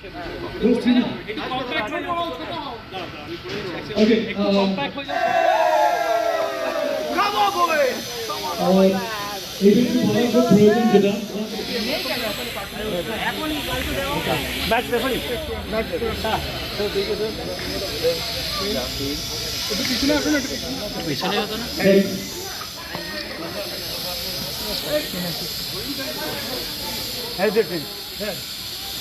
follows the provision given.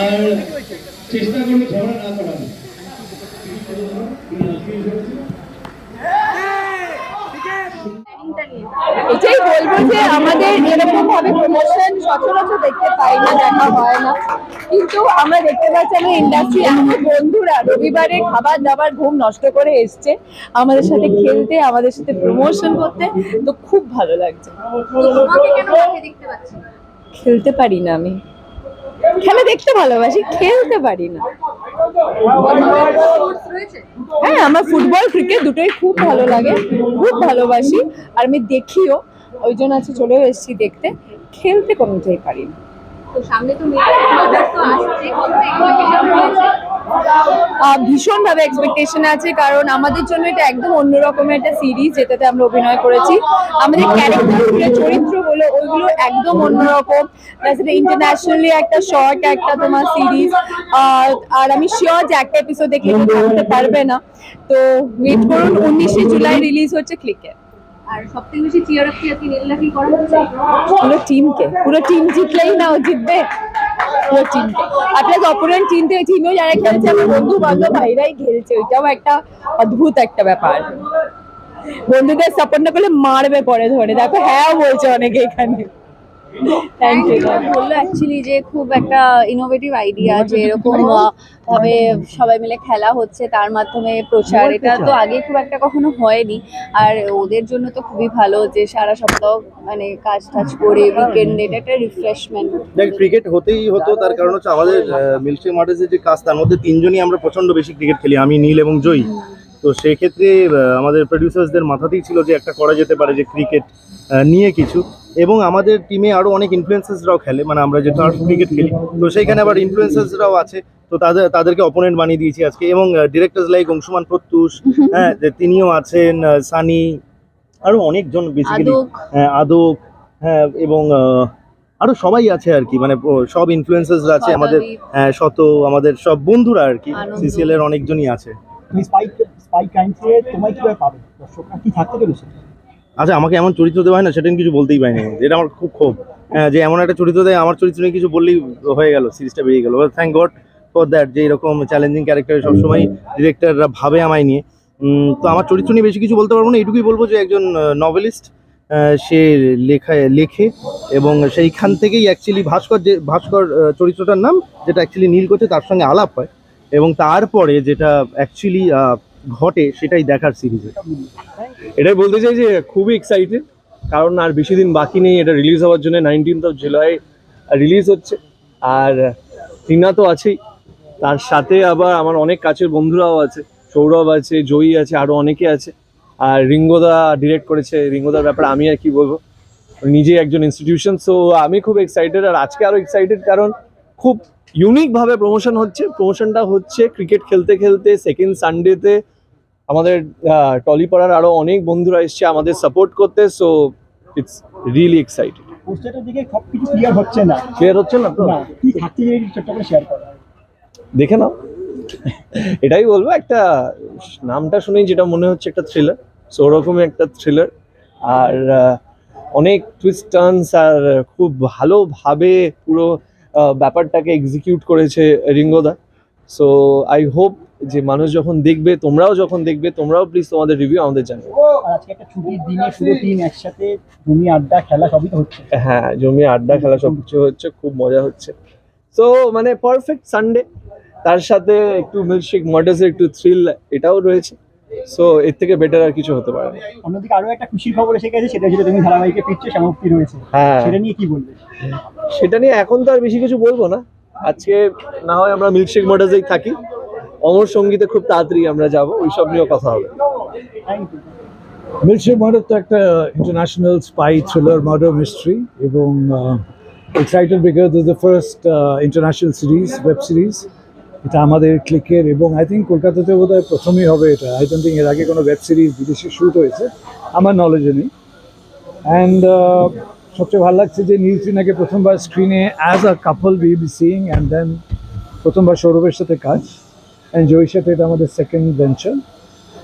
আর চেষ্টা করলে ঝগড়া না করার এটাই বলব যে আমাদের এরকম ভাবে প্রমোশন সচরাচর দেখতে পাই না দেখা হয় না। কিন্তু আমরা দেখতে পাচ্ছি আমাদের ইন্ডাস্ট্রি আমাদের বন্ধুরা রবিবারে খাবার দাবার ঘুম নষ্ট করে এসছে। আমাদের সাথে খেলতে আমাদের সাথে প্রমোশন করতে তো খুব ভালো লাগছে। খেলতে পারি না আমি। খেলা দেখতে ভালোবাসি খেলতে পারি না। হ্যাঁ আমার ফুটবল ক্রিকেট দুটোই খুব ভালো লাগে খুব ভালোবাসি। আর আমি দেখিও ওই জন্য আছে চলেও এসেছি দেখতে। খেলতে কোনোটাই পারি না। ভীষণভাবে এক্সপেকটেশন আছে কারণ আমাদের জন্য এটা একদম অন্যরকমের একটা সিরিজ যেটাতে আমরা অভিনয় করেছি। আমাদের ক্যারেক্টারগুলো চরিত্রগুলো ওইগুলো একদম অন্যরকম। প্লাস এটা ইন্টারন্যাশনালি একটা শর্ট একটা তোমার সিরিজ আর আমি শিওর যে একটা এপিসোড দেখলে কেউ থাকতে পারবে না। তো ওয়েট করুন উনিশে জুলাই রিলিজ হচ্ছে ক্লিকে। আর সবথেকে বেশি চিয়ার আপ কি আজকে নীলা করা? হচ্ছে পুরো টিমকে পুরো টিম জিতলেই না ও জিতবে। পুরো টিমকে আর প্লাস অপোনেন্ট টিম থেকে টিমেও যারা খেলছে আমার বন্ধু বান্ধব ভাইরাই খেলছে। ওইটাও একটা অদ্ভুত একটা ব্যাপার। বন্ধুদের সাপোর্ট না করলে মারবে পরে ধরে। দেখো হ্যাঁ বলছে অনেকে এখানে। বলল অ্যাকচুয়ালি যে খুব একটা ইনোভেটিভ আইডিয়া যে এরকম ভাবে সবাই মিলে খেলা হচ্ছে তার মাধ্যমে প্রচার। এটা তো আগে খুব একটা কখনো হয়নি। আর ওদের জন্য তো খুবই ভালো যে সারা সপ্তাহ মানে কাজ টাজ করে উইকেন্ডে এটা একটা রিফ্রেশমেন্ট দেখ ক্রিকেট হতেই হতো তার কারণ হচ্ছে আমাদের মিল্কশে মার্টেসের যে কাজ তার মধ্যে তিনজনই আমরা প্রচণ্ড বেশি ক্রিকেট খেলি। আমি নীল এবং জয়ী। তো সেই ক্ষেত্রে আমাদের প্রডিউসার্সদের মাথাতেই ছিল যে একটা করা যেতে পারে যে ক্রিকেট নিয়ে কিছু। এবং আমাদের টিমে আরও অনেক ইনফ্লুয়েন্সার্সরাও খেলে মানে আমরা যে টার্ফ ক্রিকেট খেলি। তো সেইখানে আবার ইনফ্লুয়েন্সার্সরাও আছে তো তাদের তাদেরকে অপোনেন্ট বানিয়ে দিয়েছি আজকে। এবং ডিরেক্টর্স লাইক অংশুমান প্রত্যুষ হ্যাঁ যে তিনিও আছেন সানি আরও অনেকজন বেসিক্যালি আদক। হ্যাঁ আদক হ্যাঁ এবং আহ, আরও সবাই আছে আর কি মানে সব ইনফ্লুয়েন্সার্সরা আছে আমাদের হ্যাঁ, শত আমাদের সব বন্ধুরা আর কি। সিসিএল এর অনেকজনই আছে। তোমায় পাবে? দর্শকরা কি থাকতে আচ্ছা আমাকে এমন চরিত্র দেওয়া হয় না সেটা কিছু বলতেই পারিনি। এটা আমার খুব ক্ষোভ। হ্যাঁ, যে এমন একটা চরিত্র দেয় আমার চরিত্র নিয়ে কিছু বললেই হয়ে গেল সিরিজটা বেরিয়ে গেল। থ্যাংক গড ফর দ্যাট যে এরকম চ্যালেঞ্জিং ক্যারেক্টার সবসময় ডিরেক্টররা ভাবে আমায় নিয়ে। তো আমার চরিত্র নিয়ে বেশি কিছু বলতে পারব না এটুকুই বলব যে একজন নভেলিস্ট সে লেখায় লেখে এবং সেইখান থেকেই অ্যাকচুয়ালি ভাস্কর যে ভাস্কর চরিত্রটার নাম যেটা অ্যাকচুয়ালি নীল করছে তার সঙ্গে আলাপ হয়। এবং তারপরে যেটা অ্যাকচুয়ালি ঘটে সেটাই দেখার সিরিজে এটাই বলতে চাই যে খুবই এক্সাইটেড কারণ আর বেশি দিন বাকি নেই, এটা রিলিজ হওয়ার জন্য নাইনটিন্থ অফ জুলাই রিলিজ হচ্ছে। আর টিনা তো আছেই। তার সাথে আবার আমার অনেক কাছের বন্ধুরাও আছে, সৌরভ আছে, জয়ী আছে আরও অনেকে আছে। আর রিঙ্গোদা ডিরেক্ট করেছে, রিঙ্গোদার ব্যাপারে আমি আর কি বলব? নিজে একজন ইনস্টিটিউশন সো আমি খুব এক্সাইটেড আর আজকে আরও এক্সাইটেড কারণ খুব ইউনিকভাবে প্রমোশন হচ্ছে। প্রমোশনটা হচ্ছে ক্রিকেট খেলতে খেলতে সেকেন্ড সানডেতে আমাদের টলি টলিপাড়ার আরও অনেক বন্ধুরা এসছে আমাদের সাপোর্ট করতে so it's really excited clear হচ্ছে না। ক্লিয়ার হচ্ছে না শেয়ার করো। দেখে নাও। এটাই বলব একটা নামটা শুনেই যেটা মনে হচ্ছে একটা থ্রিলার সো ওরকমই একটা থ্রিলার আর অনেক টুইস্ট টার্নস আর খুব ভালোভাবে পুরো ব্যাপারটাকে এক্সিকিউট করেছে রিঙ্গোদা। সো আই হোপ যে মানুষ যখন দেখবে তোমরাও যখন দেখবে তোমরাও প্লিজ তোমাদের রিভিউ আমাদের জানাবে আজকে একটা ছুটির দিনে পুরো টিম একসাথে জমি আড্ডা খেলা সবই হচ্ছে। হ্যাঁ জমি আড্ডা খেলা সব কিছু হচ্ছে খুব মজা হচ্ছে। সো মানে পারফেক্ট সানডে তার সাথে একটু মিল্কশেক মার্ডার্সের একটু থ্রিল এটাও রয়েছে। সো এর থেকে বেটার আর কিছু হতে পারে না। অন্যদিকে আরও একটা খুশির খবর এসে গেছে সেটা যেটা তুমি ধারাবাহিকে ফিরছে সমাপ্তি রয়েছে। হ্যাঁ। সেটা নিয়ে কি বলবে? সেটা নিয়ে এখন তো আর বেশি কিছু বলব না। আজকে না হয় আমরা মিল্কশেক মার্ডার্সেই থাকি। অমর সঙ্গীতে খুব তাড়াতাড়ি আমরা যাব ওইসব নিয়েও কথা হবে। ইউ মার্ডার তো একটা international spy thriller murder mystery এবং excited because is the first international series web series এটা আমাদের ক্লিকের এবং আই থিঙ্ক কলকাতাতে বোধ হয় প্রথমই হবে এটা। আই ডোন্ট থিঙ্ক এর আগে কোনো ওয়েব সিরিজ বিদেশে শ্যুট হয়েছে, আমার নলেজে নেই। অ্যান্ড সবচেয়ে ভালো লাগছে যে নীল সিনহাকে প্রথমবার স্ক্রিনে as a couple be be seeing and then প্রথমবার সৌরভের সাথে কাজ। অ্যান্ড জয়ীর সাথে এটা আমাদের second venture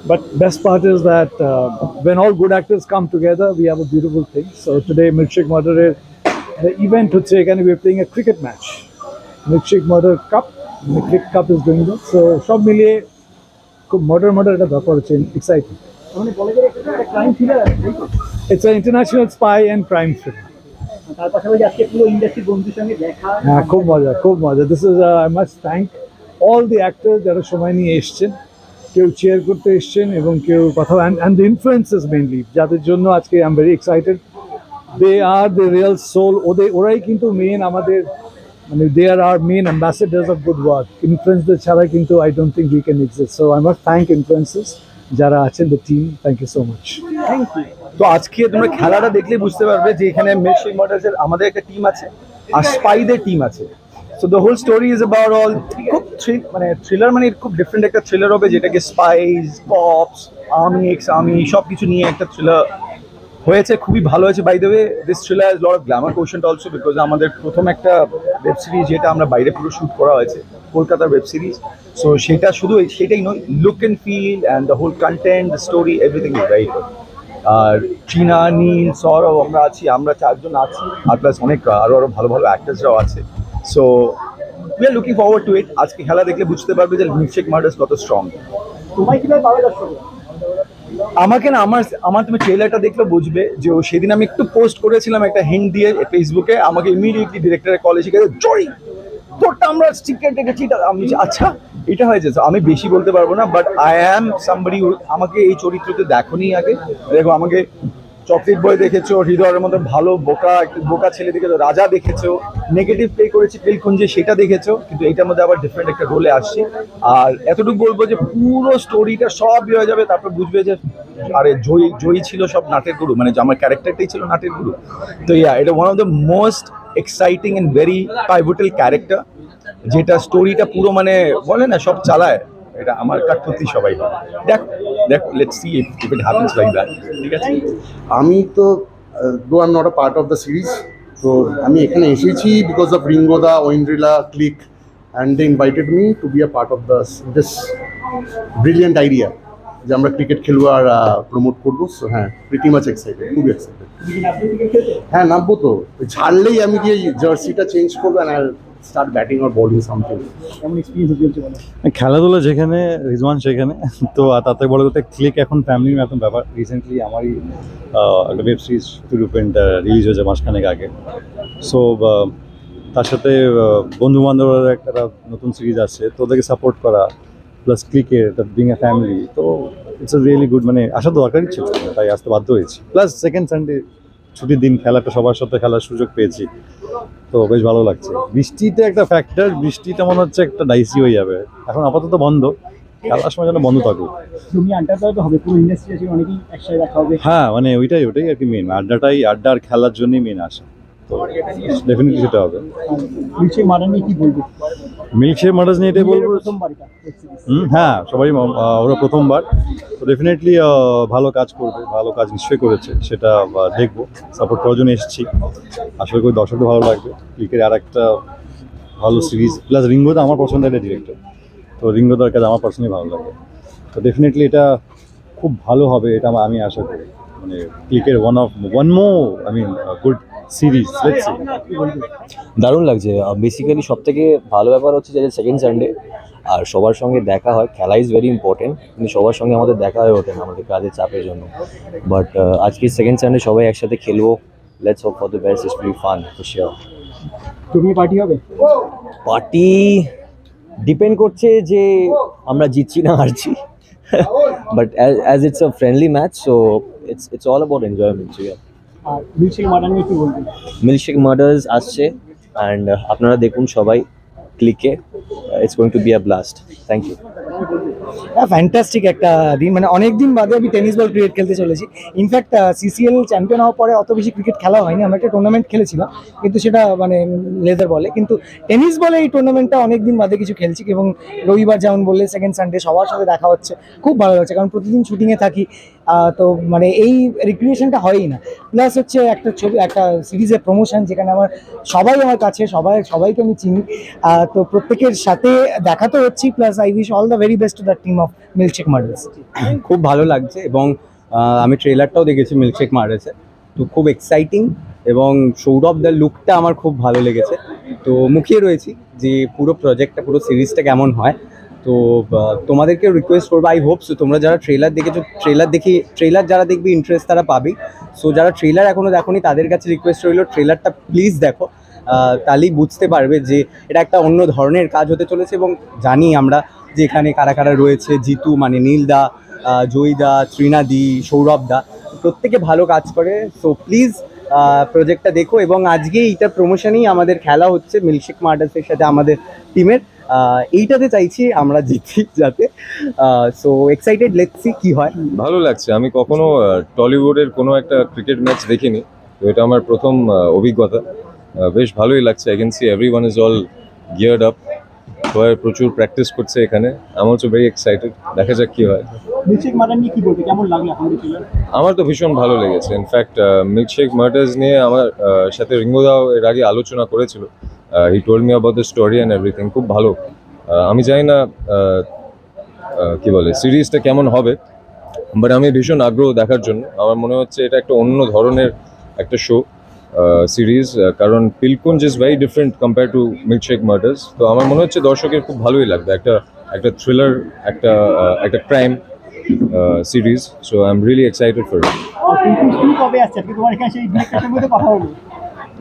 But best part is that uh, when all good actors come together, we have a beautiful thing. So today, Milkshake Murder, the event would say, can we are playing a cricket match. Milkshake Murder Cup, the cricket cup is going on. So সব মিলিয়ে খুব মর্ডার মর্ডার একটা ব্যাপার হচ্ছে exciting মানে কলেজের একটা crime thriller it's a international spy and crime film তার পাশাপাশি আজকে পুরো ইন্ডাস্ট্রির বন্ধুর সঙ্গে দেখা হ্যাঁ খুব মজা খুব মজা this is I must thank all the actor যারা সময় নিয়ে এসছেন কেউ চেয়ার করতে এসছেন এবং কেউ কথা অ্যান্ড দ্য ইনফ্লুয়েন্সেস মেনলি যাদের জন্য আজকে I am very excited they are the real soul ওদের ওরাই কিন্তু মেন আমাদের মানে they are are main ambassadors of good work ইনফ্লুয়েন্সদের ছাড়া কিন্তু I don't think we can exist so I must thank influences যারা আছেন the team thank you so much thank you তো আজকে তোমরা খেলাটা দেখলে বুঝতে পারবে যে এখানে মিল্কশেক মার্ডার্সের আমাদের একটা টিম আছে আর স্পাইদের টিম আছে। So the whole story is about all খুব থ্রিল মানে থ্রিলার মানে খুব ডিফারেন্ট একটা থ্রিলার হবে, যেটাকে spies cops army ex army সব কিছু নিয়ে একটা থ্রিলার হয়েছে, খুবই ভালো হয়েছে। By the way this thriller is lot of glamour question also because আমাদের প্রথম একটা ওয়েব সিরিজ যেটা আমরা বাইরে পুরো শ্যুট করা হয়েছে, কলকাতার ওয়েব সিরিজ সো সেটা শুধু সেটাই নয় look and feel and the whole content the story everything is very আর চীনা নীল, সৌরভ, আমরা আছি, আমরা চারজন আছি। আর প্লাস অনেক আরও আরও ভালো ভালো অ্যাক্টার্সরাও আছে। So we are looking forward to it আজকে খেলা দেখলে বুঝতে পারবে যে মিল্কশেক মার্ডার্স কত স্ট্রং তোমায় কীভাবে আমাকে না আমার আমার তুমি ট্রেলারটা দেখলে বুঝবে যে ও সেদিন আমি একটু পোস্ট করেছিলাম একটা হিন্ট দিয়ে ফেসবুকে আমাকে ইমিডিয়েটলি ডিরেক্টরের কল এসে গেছে জরি তোরটা আমরা টিকিট দেখেছি এটা-" আমি আচ্ছা এটা হয়েছে আমি বেশি বলতে পারব না বাট আই অ্যাম সামবডি আমাকে এই চরিত্রতে দেখোনি আগে। দেখো আমাকে চকলেট বয় দেখেছ, হৃদয়ের মধ্যে ভালো বোকা বোকা ছেলে দেখেছ রাজা দেখেছ নেগেটিভ প্লে করেছি পিলকুঞ্জে সেটা দেখেছ, কিন্তু এইটার মধ্যে আবার ডিফারেন্ট একটা রোলে আসছি। আর এতটুকু বলব যে পুরো স্টোরিটা সব ইয়ে হয়ে যাবে, তারপর বুঝবে যে, আরে জয়ী জয়ী ছিল সব নাটের গুরু মানে যে আমার ক্যারেক্টারটাই ছিল নাটের গুরু তো ইয়া এটা one of the most exciting and very pivotal character যেটা স্টোরিটা পুরো মানে বলে না, সব চালায়। এটা আমার কাঠপতি সবাই হবে দেখ দেখ let's see if it happens like that ঠিক আছে? আমি তো though I am not a part of the series তো আমি এখানে এসেছি because of রিঙ্গোদা, Aindrila, Klikk and they invited me to be a part of the this brilliant idea যে আমরা ক্রিকেট খেলব আর প্রমোট করব। সো হ্যাঁ প্রিটি মাচ এক্সাইটেড খুবই এক্সাইটেড হ্যাঁ নামবো তো। ছাড়লেই আমি গিয়ে জার্সিটা চেঞ্জ করব and start batting or bowling something কেমন এক্সপিরিয়েন্স বলো? খেলাধুলা যেখানে রিজওয়ান সেখানে তো তাতে বড় কথা ক্লিক এখন ফ্যামিলির মতন ব্যাপার। রিসেন্টলি আমারই একটা ওয়েব সিরিজ রূপেনটা রিলিজ হয়েছে মাসখানেক আগে। সো তার সাথে বন্ধু বান্ধবের একটা নতুন সিরিজ আছে তো ওদেরকে সাপোর্ট করা plus cricket being a family তো ইটস আ রিয়েলি গুড মানে আসা দরকারই ছিল তাই আসতে বাধ্য হয়েছি। প্লাস সেকেন্ড সানডে ছুটির দিন খেলাটা সবার সাথে খেলার সুযোগ পেয়েছি। তো বেশ ভালো লাগছে। বৃষ্টিতে একটা ফ্যাক্টর বৃষ্টিতে মনে হচ্ছে একটা ডাইসি হয়ে যাবে। এখন আপাতত বন্ধ। খেলার সময় যেন বন্ধ থাকুক। হ্যাঁ মানে ওইটাই ওটাই আর কি মেন আড্ডাটাই আড্ডা আর খেলার জন্যই মেন আসে। তো ডেফিনেটলি সেটা হবে। মিলছে মারান নিয়ে কি বলবে? মিল্কশেক মার্ডার্স নিয়ে এটাই বলব। হ্যাঁ সবাই ওরা প্রথমবার। তো ডেফিনেটলি ভালো কাজ করবে ভালো কাজ নিশ্চয়ই করেছে সেটা দেখব। সাপোর্ট করার জন্য এসেছি। আসলে করি দর্শকদের ভালো লাগবে। ক্রিকেট আর একটা ভালো সিরিজ প্লাস রিঙ্গোদা আমার পছন্দের একটা ডিরেক্টর তো রিঙ্গোদার কাজ আমার পার্সোনালি ভালো লাগে। তো ডেফিনেটলি এটা খুব ভালো হবে এটা আমি আশা করি। মানে cricket one of one more I mean good series দারুণ লাগছে। বেসিক্যালি সব থেকে ভালো ব্যাপার হচ্ছে যে সেকেন্ড সানডে আর সবার সঙ্গে দেখা হয় খেলা ইজ ভেরি ইম্পর্টেন্ট কিন্তু সবার সঙ্গে আমাদের দেখা হয়ে ওঠে না আমাদের কাজের চাপের জন্য। বাট আজকে সেকেন্ড সানডে সবাই একসাথে খেলব। Let's hope for the best is pre fun sure তুমি পার্টি হবে? পার্টি ডিপেন্ড করছে যে আমরা জিতছি না হারছি। But as it's a friendly match so it's it's all about enjoyment so আর নিয়ে কি মিল্কশেক মার্ডার্স আসছে অ্যান্ড আপনারা দেখুন সবাই ক্লিকে it's going to be a blast thank you হ্যাঁ ফ্যান্টাস্টিক একটা দিন। মানে অনেক দিন বাদে আমি টেনিস বল ক্রিকেট খেলতে চলেছি। ইনফ্যাক্ট সিসিএল চ্যাম্পিয়ন হওয়ার পরে অত বেশি ক্রিকেট খেলা হয়নি। আমরা একটা টুর্নামেন্ট খেলেছিলাম কিন্তু সেটা মানে লেদার বলে কিন্তু টেনিস বলে এই টুর্নামেন্টটা অনেক দিন বাদে কিছু খেলছি এবং রবিবার যেমন বললে সেকেন্ড সানডে সবার সাথে দেখা হচ্ছে। খুব ভালো লাগছে কারণ প্রতিদিন শুটিংয়ে থাকি। তো মানে এই রিক্রিয়েশনটা হয়ই না। প্লাস হচ্ছে একটা ছবি, একটা সিরিজের প্রমোশন যেখানে আমার সবাই আমার কাছে, সবাই, সবাইকে আমি চিনি। তো প্রত্যেকের সাথে দেখা তো হচ্ছি plus I wish all the very best to the team of Milkshake Murders খুব ভালো লাগছে এবং আমি ট্রেলারটাও দেখেছি মিল্কশেক মারেছে তো খুব এক্সাইটিং এবং সৌরভ দ্য লুকটা আমার খুব ভালো লেগেছে। তো মুখিয়ে রয়েছি যে পুরো প্রজেক্টটা পুরো সিরিজটা কেমন হয়। তো তোমাদেরকে রিকোয়েস্ট করব আই হোপস তোমরা যারা ট্রেলার দেখেছ ট্রেলার দেখি ট্রেলার যারা দেখবে ইন্টারেস্ট তারা পাবেই সো যারা ট্রেলার এখনও দেখোনি, তাদের কাছে রিকোয়েস্ট রইল ট্রেলারটা প্লিজ দেখো। তাহলেই বুঝতে পারবে যে এটা একটা অন্য ধরনের কাজ হতে চলেছে এবং জানি আমরা যে এখানে কারা কারা রয়েছে, জিতু মানে নীলদা জয়দা ত্রিনাদি সৌরভ দা, প্রত্যেকে ভালো কাজ করে। সো প্লিজ প্রজেক্টটা দেখো এবং আজকে এইটার প্রমোশনেই আমাদের খেলা হচ্ছে মিল্কশেক মার্ডার্সের সাথে আমাদের টিমের এইটাতে চাইছি আমরা জিতি যাতে। সো এক্সাইটেড লেটসি কি হয়। ভালো লাগছে। আমি কখনো টলিউডের কোনো একটা ক্রিকেট ম্যাচ দেখিনি। তো এটা আমার প্রথম অভিজ্ঞতা। বেশ ভালোই লাগছে। I can see every one is all geared up সবাই প্রচুর প্র্যাকটিস করছে এখানে। আমি অলসো ভেরি এক্সাইটেড দেখা যাক কি হয়। আমার তো ভীষণ ভালো লেগেছে। ইনফ্যাক্ট মিল্কশেক মার্ডার্স নিয়ে আমার সাথে রিঙ্গোদাও এর আগে আলোচনা করেছিল। He told me about the story and everything খুব ভালো। আমি জানি না কি বলে সিরিজটা কেমন হবে বাট আমি ভীষণ আগ্রহ দেখার জন্য। আমার মনে হচ্ছে এটা একটা অন্য ধরনের একটা শো সিরিজ কারণ Pilkunj is very different compare to Milkshake Murders তো আমার মনে হচ্ছে দর্শকের খুব ভালোই লাগবে একটা একটা থ্রিলার একটা একটা crime series so I am really excited for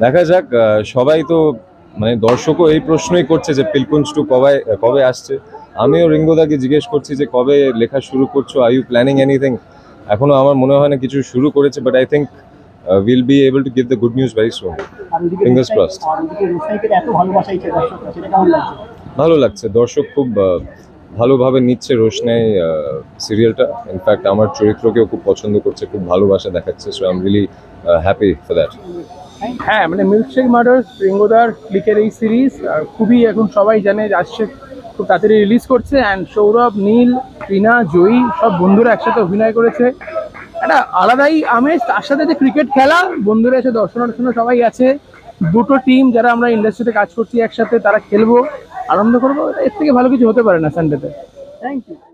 দেখা যাক সবাই তো মানে দর্শকও এই প্রশ্নই করছে যে পিলকুঞ্জ টু কবে কবে আসছে। আমিও রিঙ্গোদাকে জিজ্ঞেস করছি যে কবে লেখা শুরু করছ আই ইউ প্ল্যানিং এনিথিং এখনও আমার মনে হয় না কিছু শুরু করেছে but I think will be able to give the good news ভাই সুন ফিঙ্গার্স লাগছে? ভালো লাগছে। দর্শক খুব আহ, ভালোভাবে নিচ্ছে রোশনাই সিরিয়ালটা ইনফ্যাক্ট আমার চরিত্রকেও খুব পছন্দ করছে, খুব ভালোবাসা দেখাচ্ছে so I am really happy for that হ্যাঁ মানে মিল্কশেক মার্ডার্স রিঙ্গোদার ক্লিকের এই সিরিজ খুবই এখন সবাই জানে আসছে খুব তাড়াতাড়ি রিলিজ করছে অ্যান্ড সৌরভ নীল রিনা জয়ী সব বন্ধুরা একসাথে অভিনয় করেছে। একটা আলাদাই আমেজ, তার সাথে যে ক্রিকেট খেলা বন্ধুরা এসে দর্শনার্থী সবাই আছে। দুটো টিম যারা আমরা ইন্ডাস্ট্রিতে কাজ করছি একসাথে, তারা খেলব। আনন্দ করব। এর থেকে ভালো কিছু হতে পারে না সানডেতে থ্যাংক ইউ